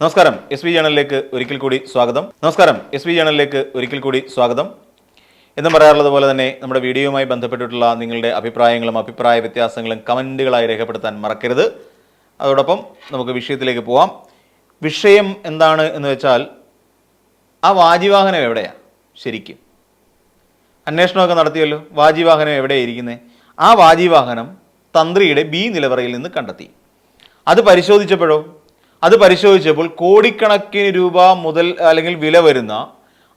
നമസ്കാരം. S V ജേണലിലേക്ക് ഒരിക്കൽ കൂടി സ്വാഗതം. നമസ്കാരം. എസ് വി ജേണലിലേക്ക് ഒരിക്കൽ കൂടി സ്വാഗതം. എന്നും പറയാറുള്ളത് പോലെ തന്നെ നമ്മുടെ വീഡിയോയുമായി ബന്ധപ്പെട്ടിട്ടുള്ള നിങ്ങളുടെ അഭിപ്രായങ്ങളും അഭിപ്രായ വ്യത്യാസങ്ങളും കമന്റുകളായി രേഖപ്പെടുത്താൻ മറക്കരുത്. അതോടൊപ്പം നമുക്ക് വിഷയത്തിലേക്ക് പോവാം. വിഷയം എന്താണ് എന്ന് വെച്ചാൽ ആ വാജിവാഹനം എവിടെയാണ് ശരിക്കും. അന്വേഷണമൊക്കെ നടത്തിയല്ലോ. വാജിവാഹനം എവിടെയായിരിക്കുന്നത് ആ വാജിവാഹനം തന്ത്രിയുടെ ബി നിലവറയിൽ നിന്ന് കണ്ടെത്തി. അത് പരിശോധിച്ചപ്പോഴോ? അത് പരിശോധിച്ചപ്പോൾ കോടിക്കണക്കിന് രൂപ മുതൽ അല്ലെങ്കിൽ വില വരുന്ന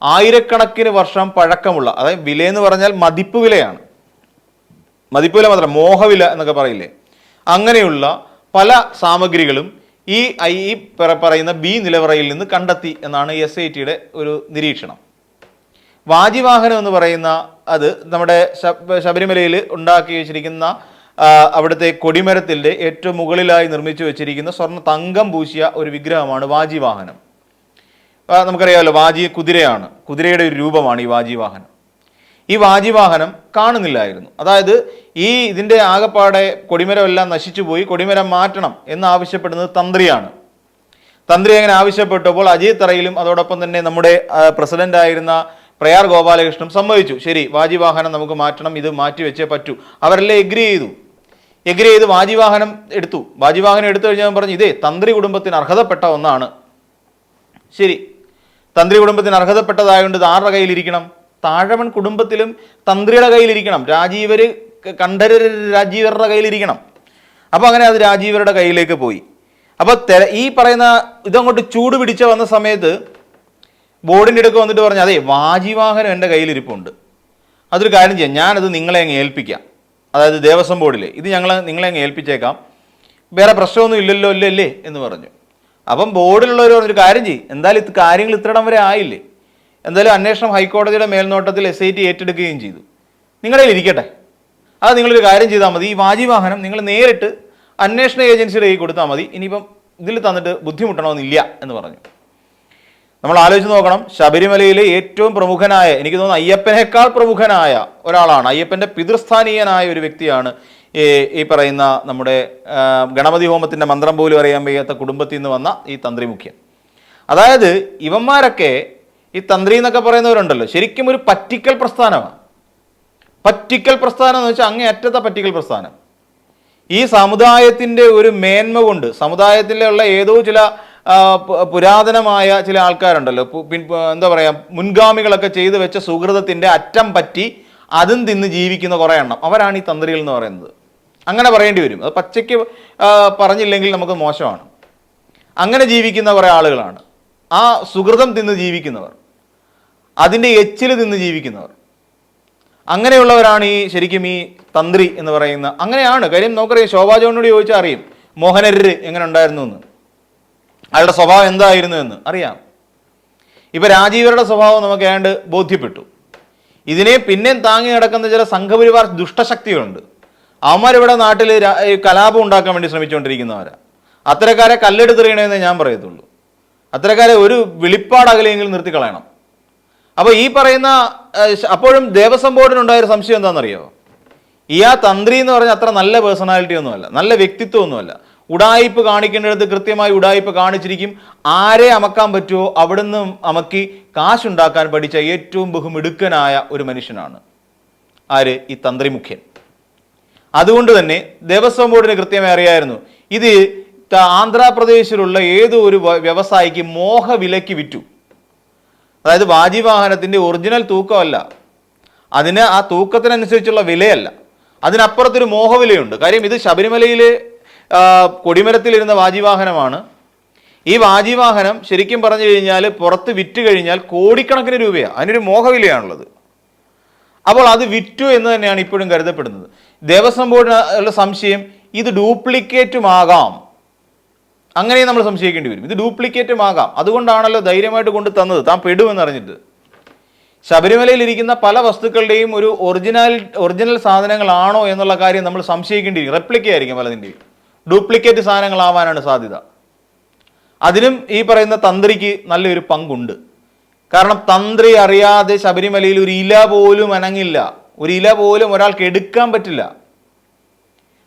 ആയിരക്കണക്കിന് വർഷം പഴക്കമുള്ള അതായത് വില എന്ന് പറഞ്ഞാൽ മതിപ്പ് വിലയാണ്. മതിപ്പ് വില മാത്രം മോഹവില എന്നൊക്കെ പറയില്ലേ. അങ്ങനെയുള്ള പല സാമഗ്രികളും ഈ ഐ ഈ പറയുന്ന ബി നിലവറയിൽ നിന്ന് കണ്ടെത്തി എന്നാണ് എസ് ഐ ടിയുടെ ഒരു നിരീക്ഷണം. വാജിവാഹനം എന്ന് പറയുന്ന അത് നമ്മുടെ ശബ- ശബരിമലയിൽ ഉണ്ടാക്കി വെച്ചിരിക്കുന്ന അവിടുത്തെ കൊടിമരത്തിന്റെ ഏറ്റവും മുകളിലായി നിർമ്മിച്ചു വെച്ചിരിക്കുന്ന സ്വർണ തങ്കം പൂശിയ ഒരു വിഗ്രഹമാണ് വാജിവാഹനം. വാഹനം നമുക്കറിയാമല്ലോ വാജി കുതിരയാണ്. കുതിരയുടെ ഒരു രൂപമാണ് ഈ വാജിവാഹനം. ഈ വാജിവാഹനം കാണുന്നില്ലായിരുന്നു. അതായത് ഈ ഇതിന്റെ ആകപ്പാടെ കൊടിമരമെല്ലാം നശിച്ചു പോയി കൊടിമരം മാറ്റണം എന്ന് ആവശ്യപ്പെടുന്നത് തന്ത്രിയാണ്. തന്ത്രി അങ്ങനെ ആവശ്യപ്പെട്ടപ്പോൾ അജയ് തറയിലും അതോടൊപ്പം തന്നെ നമ്മുടെ പ്രസിഡന്റ് ആയിരുന്ന പ്രയാർ ഗോപാലകൃഷ്ണൻ സമ്മതിച്ചു. ശരി വാജിവാഹനം നമുക്ക് മാറ്റണം ഇത് മാറ്റി വെച്ചേ പറ്റൂ. അവരെല്ലാം എഗ്രി ചെയ്തു. എഗ്രി ചെയ്ത് വാജിവാഹനം എടുത്തു. വാജിവാഹനം എടുത്തു കഴിഞ്ഞാൽ പറഞ്ഞു ഇതേ തന്ത്രി കുടുംബത്തിന് അർഹതപ്പെട്ട ഒന്നാണ്. ശരി. തന്ത്രി കുടുംബത്തിന് അർഹതപ്പെട്ടതായതുകൊണ്ട് ഇത് ആരുടെ കയ്യിലിരിക്കണം? താഴവൻ കുടുംബത്തിലും തന്ത്രിയുടെ കയ്യിലിരിക്കണം. രാജീവർ കണ്ഠര രാജീവരുടെ കയ്യിലിരിക്കണം. അപ്പോൾ അങ്ങനെ അത് രാജീവരുടെ കയ്യിലേക്ക് പോയി. അപ്പോൾ ഈ പറയുന്ന ഇതങ്ങോട്ട് ചൂട് പിടിച്ച വന്ന സമയത്ത് ബോർഡിന്റെ അടുക്ക് വന്നിട്ട് പറഞ്ഞു അതെ വാജിവാഹനം എന്റെ കയ്യിലിരിപ്പുണ്ട്. അതൊരു കാര്യം ചെയ്യാം. ഞാനത് നിങ്ങളെ അങ്ങ് ഏൽപ്പിക്കാം. അതായത് ദേവസ്വം ബോർഡിൽ ഇത് ഞങ്ങൾ നിങ്ങളെ അങ്ങ് ഏൽപ്പിച്ചേക്കാം. വേറെ പ്രശ്നമൊന്നും ഇല്ലല്ലോ അല്ലേ എന്ന് പറഞ്ഞു. അപ്പം ബോർഡിലുള്ളവർ പറഞ്ഞൊരു കാര്യം ചെയ്യും. എന്തായാലും ഇത് കാര്യങ്ങൾ ഇത്രയിടം വരെ ആയില്ലേ? എന്തായാലും അന്വേഷണം ഹൈക്കോടതിയുടെ മേൽനോട്ടത്തിൽ എസ് ഐ ടി ഏറ്റെടുക്കുകയും ചെയ്തു. നിങ്ങളുടെ ഇരിക്കട്ടെ. അത് നിങ്ങളൊരു കാര്യം ചെയ്താൽ മതി. ഈ വാജിവാഹനം നിങ്ങൾ നേരിട്ട് അന്വേഷണ ഏജൻസിയുടെ കൈ കൊടുത്താൽ മതി. ഇനിയിപ്പം ഇതിൽ തന്നിട്ട് ബുദ്ധിമുട്ടണമെന്നില്ല എന്ന് പറഞ്ഞു. നമ്മൾ ആലോചിച്ച് നോക്കണം. ശബരിമലയിലെ ഏറ്റവും പ്രമുഖനായ എനിക്ക് തോന്നുന്നു അയ്യപ്പനേക്കാൾ പ്രമുഖനായ ഒരാളാണ്. അയ്യപ്പന്റെ പിതൃസ്ഥാനീയനായ ഒരു വ്യക്തിയാണ് ഈ ഈ പറയുന്ന നമ്മുടെ ഗണപതി ഹോമത്തിന്റെ മന്ത്രം പോലും അറിയാൻ വയ്യാത്ത കുടുംബത്തിൽ നിന്ന് വന്ന ഈ തന്ത്രി മുഖ്യൻ. അതായത് ഇവന്മാരൊക്കെ ഈ തന്ത്രി എന്നൊക്കെ പറയുന്നവരുണ്ടല്ലോ. ശരിക്കും ഒരു പറ്റിക്കൽ പ്രസ്ഥാനമാണ്. പറ്റിക്കൽ പ്രസ്ഥാനം എന്ന് വെച്ചാൽ അങ്ങേയറ്റത്തെ പറ്റിക്കൽ പ്രസ്ഥാനം. ഈ സമുദായത്തിന്റെ ഒരു മേന്മ കൊണ്ട് സമുദായത്തിലുള്ള ഏതോ ചില പുരാതനമായ ചില ആൾക്കാരുണ്ടല്ലോ. എന്താ പറയുക മുൻഗാമികളൊക്കെ ചെയ്തു വെച്ച സുഹൃതത്തിന്റെ അറ്റം പറ്റി അതും തിന്ന് ജീവിക്കുന്ന കുറേ എണ്ണം. അവരാണ് ഈ തന്ത്രികൾ എന്ന് പറയുന്നത്. അങ്ങനെ പറയേണ്ടി വരും. അത് പച്ചയ്ക്ക് പറഞ്ഞില്ലെങ്കിൽ നമുക്ക് മോശമാണ്. അങ്ങനെ ജീവിക്കുന്ന കുറേ ആളുകളാണ്. ആ സുഹൃതം തിന്ന് ജീവിക്കുന്നവർ. അതിന്റെ എച്ചിൽ തിന്ന് ജീവിക്കുന്നവർ. അങ്ങനെയുള്ളവരാണ് ഈ ശരിക്കും ഈ തന്ത്രി എന്ന് പറയുന്ന അങ്ങനെയാണ്. കാര്യം നമുക്കറിയാം ശോഭാ ജോണിനോട് ചോദിച്ചാൽ അറിയും മോഹനര് എങ്ങനെ ഉണ്ടായിരുന്നു എന്ന്. അയാളുടെ സ്വഭാവം എന്തായിരുന്നു എന്ന് അറിയാം. ഇപ്പൊ രാജീവരുടെ സ്വഭാവം നമുക്ക് ഏതാണ്ട് ബോധ്യപ്പെട്ടു. ഇതിനെ പിന്നെ താങ്ങി നടക്കുന്ന ചില സംഘപരിവാർ ദുഷ്ടശക്തികളുണ്ട്. അവന്മാരിവിടെ നാട്ടിൽ കലാപം ഉണ്ടാക്കാൻ വേണ്ടി ശ്രമിച്ചുകൊണ്ടിരിക്കുന്നവരാ. അത്തരക്കാരെ കല്ലെടുത്തെറിയണമെന്ന് ഞാൻ പറയത്തുള്ളൂ. അത്തരക്കാരെ ഒരു വെളിപ്പാടകലെങ്കിലും നിർത്തിക്കളയണം. അപ്പോൾ ഈ പറയുന്ന അപ്പോഴും ദേവസ്വം ബോർഡിനുണ്ടായ ഒരു സംശയം എന്താണെന്നറിയോ? ഇയാ തന്ത്രി എന്ന് പറഞ്ഞാൽ അത്ര നല്ല പേഴ്സണാലിറ്റി ഒന്നുമല്ല. നല്ല വ്യക്തിത്വം ഒന്നുമല്ല ഉടായിപ്പ് കാണിക്കേണ്ടത് കൃത്യമായി ഉടായിപ്പ് കാണിച്ചിരിക്കും. ആരെ അമക്കാൻ പറ്റുമോ അവിടുന്ന് അമക്കി കാശുണ്ടാക്കാൻ പഠിച്ച ഏറ്റവും ബഹുമിടുക്കനായ ഒരു മനുഷ്യനാണ്. ആര്? ഈ തന്ത്രി മുഖ്യൻ അതുകൊണ്ട് തന്നെ ദേവസ്വം ബോർഡിന് കൃത്യമായി അറിയായിരുന്നു. ഇത് ആന്ധ്രാപ്രദേശിലുള്ള ഏതോ ഒരു വ്യവസായിക്ക് മോഹവിലയ്ക്ക് വിറ്റു. അതായത് വാജി വാജിവാഹനത്തിന്റെ ഒറിജിനൽ തൂക്കമല്ല. അതിന് ആ തൂക്കത്തിനനുസരിച്ചുള്ള വിലയല്ല. അതിനപ്പുറത്തൊരു മോഹവിലയുണ്ട്. കാര്യം ഇത് ശബരിമലയിൽ കൊടിമരത്തിലിരുന്ന വാജിവാഹനമാണ്. ഈ വാജിവാഹനം ശരിക്കും പറഞ്ഞു കഴിഞ്ഞാൽ പുറത്ത് വിറ്റ് കഴിഞ്ഞാൽ കോടിക്കണക്കിന് രൂപയാണ് അതിനൊരു മോഹവിലയാണുള്ളത്. അപ്പോൾ അത് വിറ്റു എന്ന് തന്നെയാണ് ഇപ്പോഴും കരുതപ്പെടുന്നത്. ദേവസ്വം ബോർഡിനുള്ള സംശയം ഇത് ഡ്യൂപ്ലിക്കേറ്റുമാകാം. അങ്ങനെ നമ്മൾ സംശയിക്കേണ്ടി വരും. ഇത് ഡ്യൂപ്ലിക്കേറ്റും ആകാം അതുകൊണ്ടാണല്ലോ ധൈര്യമായിട്ട് കൊണ്ട് തന്നത്. താൻ പെടുമെന്ന് അറിഞ്ഞിട്ട്. ശബരിമലയിൽ ഇരിക്കുന്ന പല വസ്തുക്കളുടെയും ഒരു ഒറിജിനൽ ഒറിജിനൽ സാധനങ്ങളാണോ എന്നുള്ള കാര്യം നമ്മൾ സംശയിക്കേണ്ടിയിരിക്കും റെപ്ലിക്ക ആയിരിക്കും പലതിന്റെയും ഡ്യൂപ്ലിക്കേറ്റ് സാധനങ്ങളാവാനാണ് സാധ്യത. അതിനും ഈ പറയുന്ന തന്ത്രിക്ക് നല്ലൊരു പങ്കുണ്ട്. കാരണം തന്ത്രി അറിയാതെ ശബരിമലയിൽ ഒരു ഇല പോലും അനങ്ങില്ല. ഒരു ഇല പോലും ഒരാൾക്ക് എടുക്കാൻ പറ്റില്ല.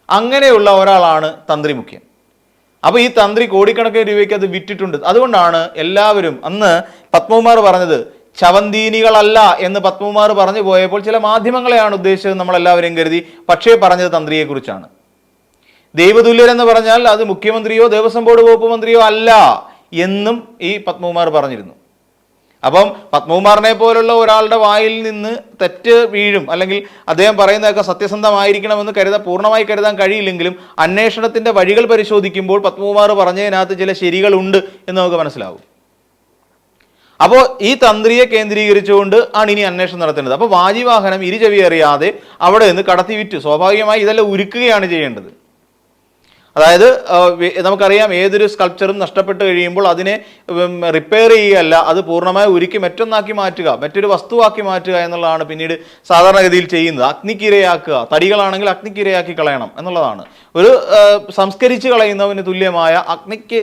അങ്ങനെയുള്ള ഒരാളാണ് തന്ത്രി മുഖ്യൻ. അപ്പൊ ഈ തന്ത്രി കോടിക്കണക്കിന് രൂപയ്ക്ക് അത് വിറ്റിട്ടുണ്ട്. അതുകൊണ്ടാണ് എല്ലാവരും അന്ന് പത്മകുമാർ പറഞ്ഞത് ചവന്തീനികളല്ല എന്ന് പത്മകുമാർ പറഞ്ഞു പോയപ്പോൾ ചില മാധ്യമങ്ങളെയാണ് ഉദ്ദേശിച്ചത് നമ്മളെല്ലാവരും കരുതി. പക്ഷേ പറഞ്ഞത് തന്ത്രിയെ എന്ന് പറഞ്ഞാൽ അത് മുഖ്യമന്ത്രിയോ ദേവസ്വം ബോർഡ് വകുപ്പ് മന്ത്രിയോ അല്ല എന്നും ഈ പത്മകുമാർ പറഞ്ഞിരുന്നു. അപ്പം പത്മകുമാറിനെ പോലുള്ള ഒരാളുടെ വായിൽ നിന്ന് തെറ്റ് വീഴും അല്ലെങ്കിൽ അദ്ദേഹം പറയുന്നതൊക്കെ സത്യസന്ധമായിരിക്കണമെന്ന് കരുതാൻ പൂർണമായി കരുതാൻ കഴിയില്ലെങ്കിലും അന്വേഷണത്തിന്റെ വഴികൾ പരിശോധിക്കുമ്പോൾ പത്മകുമാർ പറഞ്ഞതിനകത്ത് ചില ശരികളുണ്ട് എന്ന് നമുക്ക് മനസ്സിലാവും. അപ്പോൾ ഈ തന്ത്രിയെ കേന്ദ്രീകരിച്ചുകൊണ്ട് ആണ് ഇനി അന്വേഷണം നടത്തേണ്ടത്. അപ്പോൾ വാജിവാഹനം ഇരുചവി അറിയാതെ അവിടെ നിന്ന് കടത്തി വിറ്റു സ്വാഭാവികമായി ഇതെല്ലാം ഉരുക്കുകയാണ് ചെയ്യേണ്ടത്. അതായത് നമുക്കറിയാം ഏതൊരു സ്കൾപ്ചറും നഷ്ടപ്പെട്ട് കഴിയുമ്പോൾ അതിനെ റിപ്പയർ ചെയ്യുകയല്ല അത് പൂർണമായി ഉരുക്കി മറ്റൊന്നാക്കി മാറ്റുക മറ്റൊരു വസ്തുവാക്കി മാറ്റുക എന്നുള്ളതാണ് പിന്നീട് സാധാരണഗതിയിൽ ചെയ്യുന്നത്. അഗ്നിക്കിരയാക്കുക തടികളാണെങ്കിൽ അഗ്നിക്കിരയാക്കി കളയണം എന്നുള്ളതാണ്. ഒരു സംസ്കരിച്ച് കളയുന്നവന് തുല്യമായ അഗ്നിക്ക്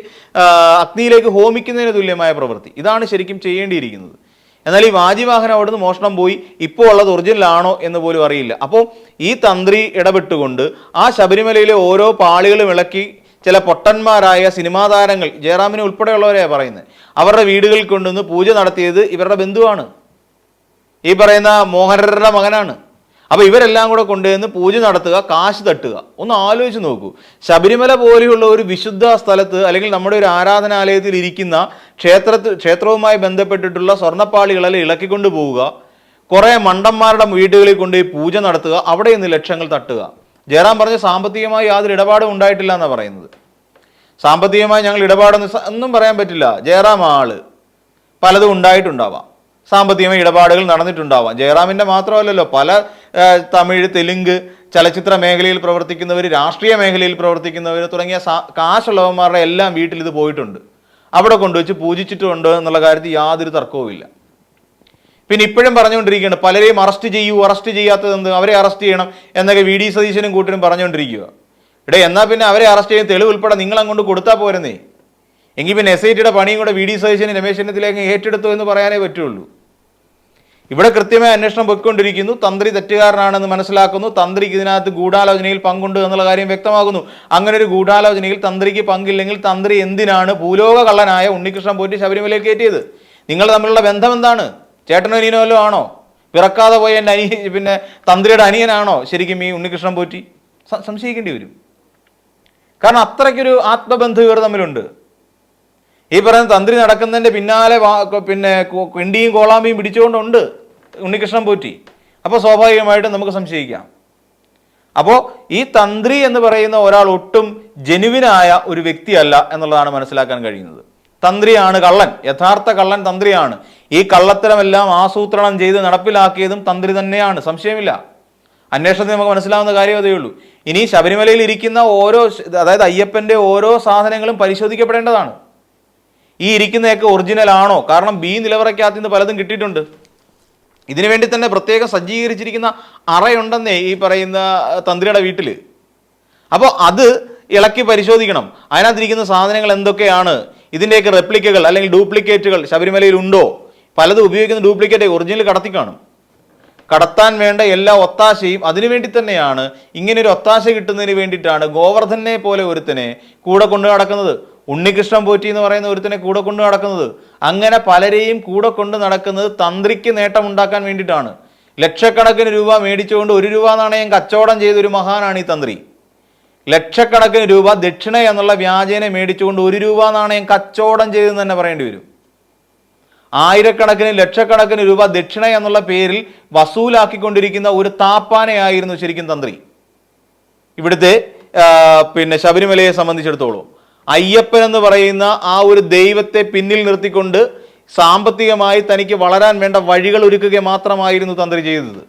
അഗ്നിയിലേക്ക് ഹോമിക്കുന്നതിന് തുല്യമായ പ്രവൃത്തി. ഇതാണ് ശരിക്കും ചെയ്യേണ്ടിയിരിക്കുന്നത്. എന്നാൽ ഈ വാജിവാഹനം അവിടുന്ന് മോഷണം പോയി ഇപ്പോൾ ഉള്ളത് ഒറിജിനലാണോ എന്ന് പോലും അറിയില്ല. അപ്പോൾ ഈ തന്ത്രി ഇടപെട്ടുകൊണ്ട് ആ ശബരിമലയിലെ ഓരോ പാളികളും ഇളക്കി ചില പൊട്ടന്മാരായ സിനിമാ താരങ്ങൾ ജയറാമിനെ ഉൾപ്പെടെയുള്ളവരെയാണ് പറയുന്നത് അവരുടെ വീടുകളിൽ കൊണ്ടുവന്ന് പൂജ നടത്തിയത് ഇവരുടെ ബന്ധുവാണ്. ഈ പറയുന്ന മോഹനരുടെ മകനാണ്. അപ്പൊ ഇവരെല്ലാം കൂടെ കൊണ്ടുവന്ന് പൂജ നടത്തുക കാശ് തട്ടുക. ഒന്ന് ആലോചിച്ച് നോക്കൂ. ശബരിമല പോലെയുള്ള ഒരു വിശുദ്ധ സ്ഥലത്ത് അല്ലെങ്കിൽ നമ്മുടെ ഒരു ആരാധനാലയത്തിൽ ഇരിക്കുന്ന ക്ഷേത്രത്തിൽ ക്ഷേത്രവുമായി ബന്ധപ്പെട്ടിട്ടുള്ള സ്വർണപ്പാളികളെല്ലാം ഇളക്കിക്കൊണ്ട് പോവുക. കുറേ മണ്ടന്മാരുടെ വീടുകളിൽ കൊണ്ടുപോയി പൂജ നടത്തുക. അവിടെ നിന്ന് ലക്ഷങ്ങൾ തട്ടുക. ജയറാം പറഞ്ഞ സാമ്പത്തികമായി യാതൊരു ഇടപാടും ഉണ്ടായിട്ടില്ല എന്നാണ് പറയുന്നത്. സാമ്പത്തികമായി ഞങ്ങൾ ഇടപാടൊന്നും ഒന്നും പറയാൻ പറ്റില്ല. ജയറാം ആൾ. പലതും ഉണ്ടായിട്ടുണ്ടാവാം. സാമ്പത്തികമായി ഇടപാടുകൾ നടന്നിട്ടുണ്ടാവാം. ജയറാമിന്റെ മാത്രമല്ലല്ലോ. പല തമിഴ് തെലുങ്ക് ചലച്ചിത്ര മേഖലയിൽ പ്രവർത്തിക്കുന്നവർ രാഷ്ട്രീയ മേഖലയിൽ പ്രവർത്തിക്കുന്നവർ തുടങ്ങിയ കാശുള്ളവന്മാരുടെ എല്ലാം വീട്ടിൽ ഇത് പോയിട്ടുണ്ട്. അവിടെ കൊണ്ടുവച്ച് പൂജിച്ചിട്ടുണ്ട് എന്നുള്ള കാര്യത്തിൽ യാതൊരു തർക്കവുമില്ല പിന്നെ ഇപ്പോഴും പറഞ്ഞുകൊണ്ടിരിക്കുകയാണ് പലരെയും അറസ്റ്റ് ചെയ്യൂ അറസ്റ്റ് ചെയ്യാത്തത് എന്ത്? അവരെ അറസ്റ്റ് ചെയ്യണം എന്നൊക്കെ വി ഡി സതീശനും കൂട്ടരും പറഞ്ഞുകൊണ്ടിരിക്കുക. ഇവിടെ എന്നാൽ പിന്നെ അവരെ അറസ്റ്റ് ചെയ്യുന്ന തെളിവ് ഉൾപ്പെടെ നിങ്ങൾ അങ്ങോട്ട് കൊടുത്താൽ പോരുന്നേ. എങ്കിൽ പിന്നെ എസ് ഐ ടിയുടെ പണിയും കൂടെ വി ഡി സതീശനും രമേശ് ചെന്നിത്തലേക്ക് ഏറ്റെടുത്തു എന്ന് പറയാനേ പറ്റുള്ളൂ. ഇവിടെ കൃത്യമായ അന്വേഷണം പൊയ്ക്കൊണ്ടിരിക്കുന്നു. തന്ത്രി തെറ്റുകാരനാണെന്ന് മനസ്സിലാക്കുന്നു. തന്ത്രിക്ക് ഇതിനകത്ത് ഗൂഢാലോചനയിൽ പങ്കുണ്ട് എന്നുള്ള കാര്യം വ്യക്തമാകുന്നു അങ്ങനെ ഒരു ഗൂഢാലോചനയിൽ തന്ത്രിക്ക് പങ്കില്ലെങ്കിൽ തന്ത്രി എന്തിനാണ് ഭൂലോക കള്ളനായ ഉണ്ണികൃഷ്ണൻ പോറ്റി ശബരിമലയിൽ കയറ്റിയത്? നിങ്ങൾ തമ്മിലുള്ള ബന്ധം എന്താണ്? ചേട്ടനോ ആണോ? പിറക്കാതെ പോയ എന്റെ അനിയ പിന്നെ തന്ത്രിയുടെ അനിയനാണോ ശരിക്കും ഈ ഉണ്ണികൃഷ്ണൻ പോറ്റി? സംശയിക്കേണ്ടി വരും. കാരണം അത്രയ്ക്കൊരു ആത്മബന്ധം ഇവർ തമ്മിലുണ്ട്. ഈ പറയുന്ന തന്ത്രി നടക്കുന്നതിന്റെ പിന്നാലെ പിന്നെ കിണ്ടിയും കോളാമ്പിയും പിടിച്ചുകൊണ്ടുണ്ട്. ഉണ്ണികൃഷ്ണൻ പോറ്റി. അപ്പോൾ സ്വാഭാവികമായിട്ടും നമുക്ക് സംശയിക്കാം. അപ്പോൾ ഈ തന്ത്രി എന്ന് പറയുന്ന ഒരാൾ ഒട്ടും ജനുവിനായ ഒരു വ്യക്തിയല്ല എന്നുള്ളതാണ് മനസ്സിലാക്കാൻ കഴിയുന്നത്. തന്ത്രിയാണ് കള്ളൻ. യഥാർത്ഥ കള്ളൻ തന്ത്രിയാണ്. ഈ കള്ളത്തരമെല്ലാം ആസൂത്രണം ചെയ്ത് നടപ്പിലാക്കിയതും തന്ത്രി തന്നെയാണ്. സംശയമില്ല. അന്വേഷണത്തിൽ നമുക്ക് മനസ്സിലാവുന്ന കാര്യം അതേ ഉള്ളൂ. ഇനി ശബരിമലയിൽ ഇരിക്കുന്ന ഓരോ അതായത് അയ്യപ്പന്റെ ഓരോ സാധനങ്ങളും പരിശോധിക്കപ്പെടേണ്ടതാണ്. ഈ ഇരിക്കുന്നതൊക്കെ ഒറിജിനൽ ആണോ? കാരണം ബി നിലവറയ്ക്കകത്ത് നിന്ന് പലതും കിട്ടിയിട്ടുണ്ട്. ഇതിനു വേണ്ടി തന്നെ പ്രത്യേകം സജ്ജീകരിച്ചിരിക്കുന്ന അറയുണ്ടെന്നേ ഈ പറയുന്ന തന്ത്രിയുടെ വീട്ടിൽ അപ്പോൾ അത് ഇളക്കി പരിശോധിക്കണം. അതിനകത്തിരിക്കുന്ന സാധനങ്ങൾ എന്തൊക്കെയാണ്? ഇതിന്റെയൊക്കെ റെപ്ലിക്കകൾ അല്ലെങ്കിൽ ഡ്യൂപ്ലിക്കേറ്റുകൾ ശബരിമലയിൽ ഉണ്ടോ? പലതും ഉപയോഗിക്കുന്ന ഡ്യൂപ്ലിക്കേറ്റ് ഒറിജിനൽ കടത്തി കാണും. കടത്താൻ വേണ്ട എല്ലാ ഒത്താശയും അതിനുവേണ്ടി തന്നെയാണ്. ഇങ്ങനെ ഒരു ഒത്താശ കിട്ടുന്നതിന് വേണ്ടിയിട്ടാണ് ഗോവർദ്ധനെ പോലെ ഒരുത്തനെ കൂടെ കൊണ്ടു നടക്കുന്നത് ഉണ്ണികൃഷ്ണൻ പോറ്റി എന്ന് പറയുന്ന ഒരുത്തിനെ കൂടെ കൊണ്ടു നടക്കുന്നത്. അങ്ങനെ പലരെയും കൂടെ കൊണ്ട് നടക്കുന്നത് തന്ത്രിക്ക് നേട്ടം ഉണ്ടാക്കാൻ വേണ്ടിയിട്ടാണ്. ലക്ഷക്കണക്കിന് രൂപ മേടിച്ചുകൊണ്ട് ഒരു രൂപ നാണയം കച്ചവടം ചെയ്തൊരു മഹാനാണ് ഈ തന്ത്രി. ലക്ഷക്കണക്കിന് രൂപ ദക്ഷിണ എന്നുള്ള വ്യാജേനെ മേടിച്ചുകൊണ്ട് ഒരു രൂപ നാണയം കച്ചവടം ചെയ്തെന്ന് തന്നെ പറയേണ്ടി വരും. ആയിരക്കണക്കിന് ലക്ഷക്കണക്കിന് രൂപ ദക്ഷിണ എന്നുള്ള പേരിൽ വസൂലാക്കിക്കൊണ്ടിരിക്കുന്ന ഒരു താപ്പാനയായിരുന്നു ശരിക്കും തന്ത്രി. ഇവിടുത്തെ പിന്നെ ശബരിമലയെ സംബന്ധിച്ചിടത്തോളം. അയ്യപ്പൻ എന്ന് പറയുന്ന ആ ഒരു ദൈവത്തെ പിന്നിൽ നിർത്തിക്കൊണ്ട് സാമ്പത്തികമായി തനിക്ക് വളരാൻ വേണ്ട വഴികൾ ഒരുക്കുക മാത്രമായിരുന്നു തന്ത്രി ചെയ്തത്.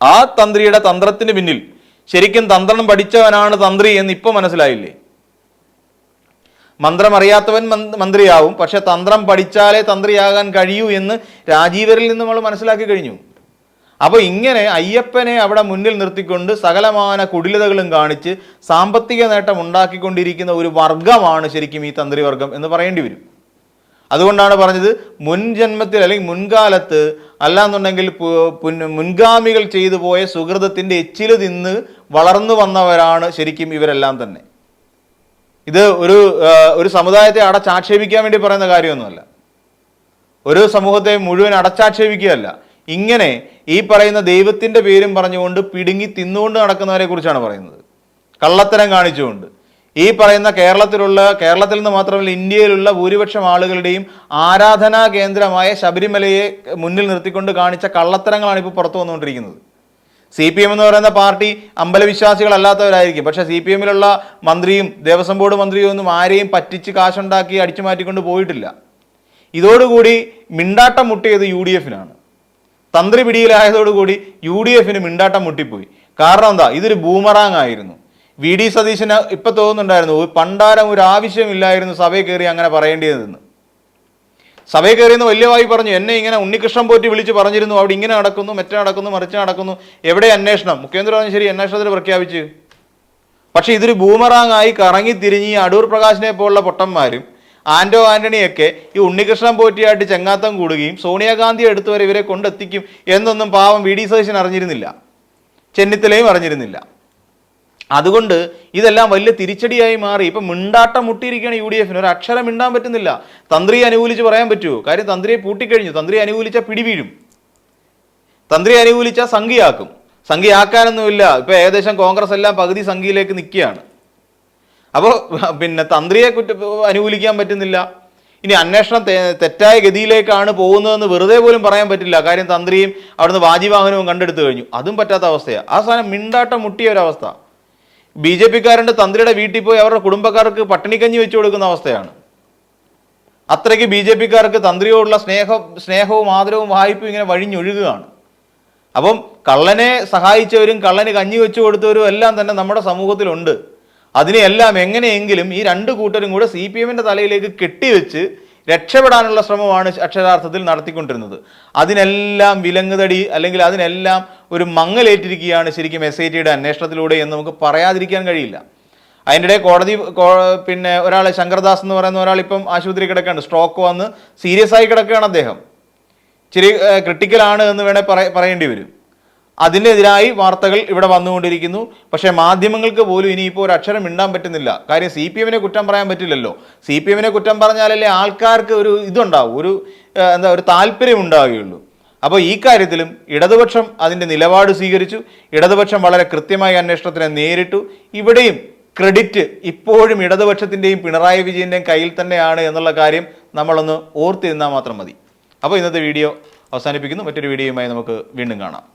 ആ തന്ത്രിയുടെ തന്ത്രത്തിന് പിന്നിൽ ശരിക്കും തന്ത്രം പഠിച്ചവനാണ് തന്ത്രി എന്ന് ഇപ്പൊ മനസ്സിലായില്ലേ? മന്ത്രം അറിയാത്തവൻ മന്ത്രിയാവും പക്ഷെ തന്ത്രം പഠിച്ചാലേ തന്ത്രിയാകാൻ കഴിയൂ എന്ന് രാജീവരിൽ നിന്ന് നമ്മൾ മനസ്സിലാക്കി കഴിഞ്ഞു. അപ്പോൾ ഇങ്ങനെ അയ്യപ്പനെ അവിടെ മുന്നിൽ നിർത്തിക്കൊണ്ട് സകലമാന കുടിലതകളും കാണിച്ച് സാമ്പത്തിക നേട്ടം ഉണ്ടാക്കിക്കൊണ്ടിരിക്കുന്ന ഒരു വർഗമാണ് ശരിക്കും ഈ തന്ത്രി വർഗം എന്ന് പറയേണ്ടി വരും. അതുകൊണ്ടാണ് പറഞ്ഞത് മുൻജന്മത്തിൽ അല്ലെങ്കിൽ മുൻകാലത്ത് അല്ലാന്നുണ്ടെങ്കിൽ മുൻഗാമികൾ ചെയ്തു പോയ സുഹൃതത്തിന്റെ എച്ചിൽ തിന്ന് വളർന്നു വന്നവരാണ് ശരിക്കും ഇവരെല്ലാം തന്നെ. ഇത് ഒരു ഒരു സമുദായത്തെ അടച്ചാക്ഷേപിക്കാൻ വേണ്ടി പറയുന്ന കാര്യമൊന്നുമല്ല. ഒരു സമൂഹത്തെ മുഴുവൻ അടച്ചാക്ഷേപിക്കുകയല്ല. ഇങ്ങനെ ഈ പറയുന്ന ദൈവത്തിന്റെ പേരും പറഞ്ഞുകൊണ്ട് പിടുങ്ങി തിന്നുകൊണ്ട് നടക്കുന്നവരെ കുറിച്ചാണ് പറയുന്നത്. കള്ളത്തരം കാണിച്ചുകൊണ്ട്. ഈ പറയുന്ന കേരളത്തിലുള്ള കേരളത്തിൽ നിന്ന് മാത്രമല്ല ഇന്ത്യയിലുള്ള ഭൂരിപക്ഷം ആളുകളുടെയും ആരാധനാ കേന്ദ്രമായ ശബരിമലയെ മുന്നിൽ നിർത്തിക്കൊണ്ട് കാണിച്ച കള്ളത്തരങ്ങളാണ് ഇപ്പോൾ പുറത്തു വന്നുകൊണ്ടിരിക്കുന്നത്. സി പി എം എന്ന് പറയുന്ന പാർട്ടി അമ്പലവിശ്വാസികളല്ലാത്തവരായിരിക്കും പക്ഷേ സി പി എമ്മിലുള്ള മന്ത്രിയും ദേവസ്വം ബോർഡ് മന്ത്രിയും ഒന്നും ആരെയും പറ്റിച്ച് കാശുണ്ടാക്കി അടിച്ചു മാറ്റിക്കൊണ്ട് പോയിട്ടില്ല. ഇതോടുകൂടി മിണ്ടാട്ടം മുട്ടിയത് യു ഡി എഫിനാണ്. തന്ത്രി പിടിയിലായതോടുകൂടി യു ഡി എഫിന് മിണ്ടാട്ടം മുട്ടിപ്പോയി. കാരണം എന്താ? ഇതൊരു ബൂമറാങ് ആയിരുന്നു. വി ഡി സതീശന് ഇപ്പം തോന്നുന്നുണ്ടായിരുന്നു പണ്ടാരം ഒരു ആവശ്യമില്ലായിരുന്നു സഭയിൽ കയറി അങ്ങനെ പറയേണ്ടിയതെന്ന്. സഭയിൽ കയറിയെന്ന് വലിയ വായി പറഞ്ഞു. എന്നെ ഇങ്ങനെ ഉണ്ണികൃഷ്ണൻ പോറ്റി വിളിച്ച് പറഞ്ഞിരുന്നു. അവിടെ ഇങ്ങനെ നടക്കുന്നു മറ്റേ നടക്കുന്നു മറിച്ച് നടക്കുന്നു. എവിടെ അന്വേഷണം? മുഖ്യമന്ത്രി പറഞ്ഞു ശരി അന്വേഷണത്തിൽ പ്രഖ്യാപിച്ച്. പക്ഷേ ഇതൊരു ബൂമറാങ് ആയി കറങ്ങി തിരിഞ്ഞ് അടൂർ പ്രകാശിനെ പോലുള്ള പൊട്ടന്മാരും ആന്റോ ആന്റണിയൊക്കെ ഈ ഉണ്ണികൃഷ്ണൻ പോറ്റിയായിട്ട് ചെങ്ങാത്തം കൂടുകയും സോണിയാഗാന്ധി എടുത്തുവരെ ഇവരെ കൊണ്ടെത്തിക്കും എന്നൊന്നും പാവം വി ഡി സതീശൻ അറിഞ്ഞിരുന്നില്ല. ചെന്നിത്തലയും അറിഞ്ഞിരുന്നില്ല. അതുകൊണ്ട് ഇതെല്ലാം വലിയ തിരിച്ചടിയായി മാറി. ഇപ്പം മിണ്ടാട്ടം മുട്ടിയിരിക്കുകയാണ് യു ഡി എഫിന്. ഒരു അക്ഷരം മിണ്ടാൻ പറ്റുന്നില്ല. തന്ത്രിയെ അനുകൂലിച്ച് പറയാൻ പറ്റുമോ? കാര്യം തന്ത്രിയെ പൂട്ടിക്കഴിഞ്ഞു. തന്ത്രിയെ അനുകൂലിച്ചാൽ പിടിവീഴും. തന്ത്രിയെ തന്ത്രി അനുകൂലിച്ച സംഖ്യയാക്കും. സംഖ്യയാക്കാനൊന്നുമില്ല. ഇപ്പം ഏകദേശം കോൺഗ്രസ് എല്ലാം പകുതി സംഖ്യയിലേക്ക് നിൽക്കുകയാണ്. അപ്പോൾ പിന്നെ തന്ത്രിയെ കുറ്റ അനുകൂലിക്കാൻ പറ്റുന്നില്ല. ഇനി അന്വേഷണം തെറ്റായ ഗതിയിലേക്കാണ് പോകുന്നതെന്ന് വെറുതെ പോലും പറയാൻ പറ്റില്ല. കാര്യം തന്ത്രിയും അവിടുന്ന് വാജിവാഹനവും കണ്ടെടുത്തു കഴിഞ്ഞു. അതും പറ്റാത്ത അവസ്ഥയാണ് ആ സാധനം മിണ്ടാട്ടം മുട്ടിയ ഒരവസ്ഥ ബി ജെ പിക്കാരന്റെ തന്ത്രിയുടെ വീട്ടിൽ പോയി അവരുടെ കുടുംബക്കാർക്ക് പട്ടിണിക്കഞ്ഞി വെച്ചു കൊടുക്കുന്ന അവസ്ഥയാണ്. അത്രയ്ക്ക് ബി ജെ പിക്കാർക്ക് തന്ത്രിയോടുള്ള സ്നേഹ സ്നേഹവും ആദരവും വായ്പയും ഇങ്ങനെ വഴിഞ്ഞൊഴുകുകയാണ്. അപ്പം കള്ളനെ സഹായിച്ചവരും കള്ളന് കഞ്ഞി വെച്ചു കൊടുത്തവരും എല്ലാം തന്നെ നമ്മുടെ സമൂഹത്തിലുണ്ട്. അതിനെയെല്ലാം എങ്ങനെയെങ്കിലും ഈ രണ്ട് കൂട്ടരും കൂടെ സി പി എമ്മിന്റെ തലയിലേക്ക് കെട്ടിവെച്ച് രക്ഷപ്പെടാനുള്ള ശ്രമമാണ് അക്ഷരാർത്ഥത്തിൽ നടത്തിക്കൊണ്ടിരുന്നത്. അതിനെല്ലാം വിലങ്ങുതടി അല്ലെങ്കിൽ അതിനെല്ലാം ഒരു മങ്ങലേറ്റിരിക്കുകയാണ് ശരിക്കും എസ് ഐ ടിയുടെ അന്വേഷണത്തിലൂടെ എന്ന് നമുക്ക് പറയാതിരിക്കാൻ കഴിയില്ല. ഇടയിൽ കോടതി പിന്നെ ഒരാൾ ശങ്കർദാസ് എന്ന് പറയുന്ന ഒരാൾ ഇപ്പം ആശുപത്രി കിടക്കുകയാണ്. സ്ട്രോക്ക് വന്ന് സീരിയസ് ആയി കിടക്കുകയാണ് അദ്ദേഹം. ഇച്ചിരി ക്രിട്ടിക്കലാണ് എന്ന് വേണേൽ പറ- പറയേണ്ടി വരും. അതിനെതിരായി വാർത്തകൾ ഇവിടെ വന്നുകൊണ്ടിരിക്കുന്നു. പക്ഷേ മാധ്യമങ്ങൾക്ക് പോലും ഇനിയിപ്പോൾ ഒരു അക്ഷരം മിണ്ടാൻ പറ്റുന്നില്ല. കാര്യം സി പി എമ്മിനെ കുറ്റം പറയാൻ പറ്റില്ലല്ലോ. സി പി എമ്മിനെ കുറ്റം പറഞ്ഞാലല്ലേ ആൾക്കാർക്ക് ഒരു ഇതുണ്ടാവും. ഒരു എന്താ ഒരു താല്പര്യം ഉണ്ടാവുകയുള്ളൂ അപ്പോൾ ഈ കാര്യത്തിലും ഇടതുപക്ഷം അതിന്റെ നിലപാട് സ്വീകരിച്ചു. ഇടതുപക്ഷം വളരെ കൃത്യമായി അന്വേഷണത്തിനെ നേരിട്ടു. ഇവിടെയും ക്രെഡിറ്റ് ഇപ്പോഴും ഇടതുപക്ഷത്തിന്റെയും പിണറായി വിജയന്റെയും കയ്യിൽ തന്നെയാണ് എന്നുള്ള കാര്യം നമ്മളൊന്ന് ഓർത്തിരുന്നാൽ മാത്രം മതി. അപ്പോൾ ഇന്നത്തെ വീഡിയോ അവസാനിപ്പിക്കുന്നു. മറ്റൊരു വീഡിയോയുമായി നമുക്ക് വീണ്ടും കാണാം.